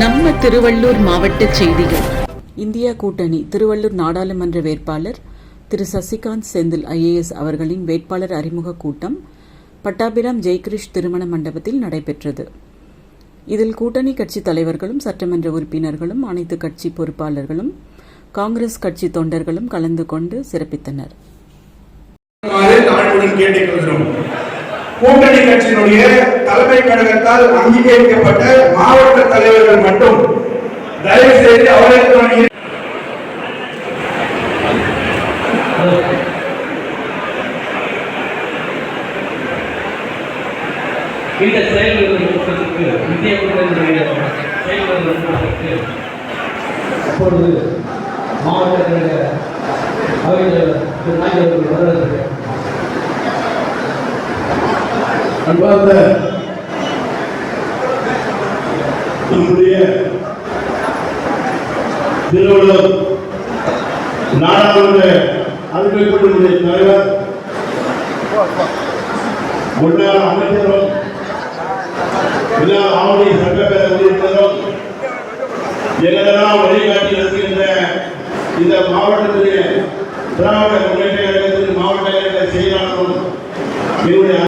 நம்ம திருவள்ளூர் மாவட்ட செய்திகள். இந்தியா கூட்டணி திருவள்ளூர் நாடாளுமன்ற வேட்பாளர் திரு சசிகாந்த் செந்தில் ஐஏஎஸ் அவர்களின் வேட்பாளர் அறிமுக கூட்டம் பட்டாபிராம் ஜெய்கிரிஷ் திருமண மண்டபத்தில் நடைபெற்றது. இதில் கூட்டணி கட்சி தலைவர்களும் சட்டமன்ற உறுப்பினர்களும் அனைத்து கட்சி பொறுப்பாளர்களும் காங்கிரஸ் கட்சி தொண்டர்களும் கலந்து கொண்டு சிறப்பித்தனர். கூட்டணி கட்சியினுடைய தலைமை கழகத்தால் அங்கீகரிக்கப்பட்ட மாவட்ட தலைவர்கள் மட்டும் தயவு செய்து அவர்களுக்கு இந்த செயல்கள் நுட்பத்திற்கு இந்திய செயல்கள் அப்பொழுது மாவட்ட கழக அவையில் திரு நாயகர்கள் வருவதற்கு அன்பார்ந்த நம்முடைய திருவள்ளுவர் நாடாளுமன்ற அறிவிக்கப்பட்டுடைய தலைவர் முன்னாள் அமைச்சரும் முன்னாள் ஆவணி சட்டப்பேரவை உறுப்பினரும் எங்களெல்லாம் வழிகாட்டி இருக்கின்ற இந்த மாவட்டத்திலே திராவிட முன்னேற்ற கழகத்தின் மாவட்ட கழக செயலாளரும் என்னுடைய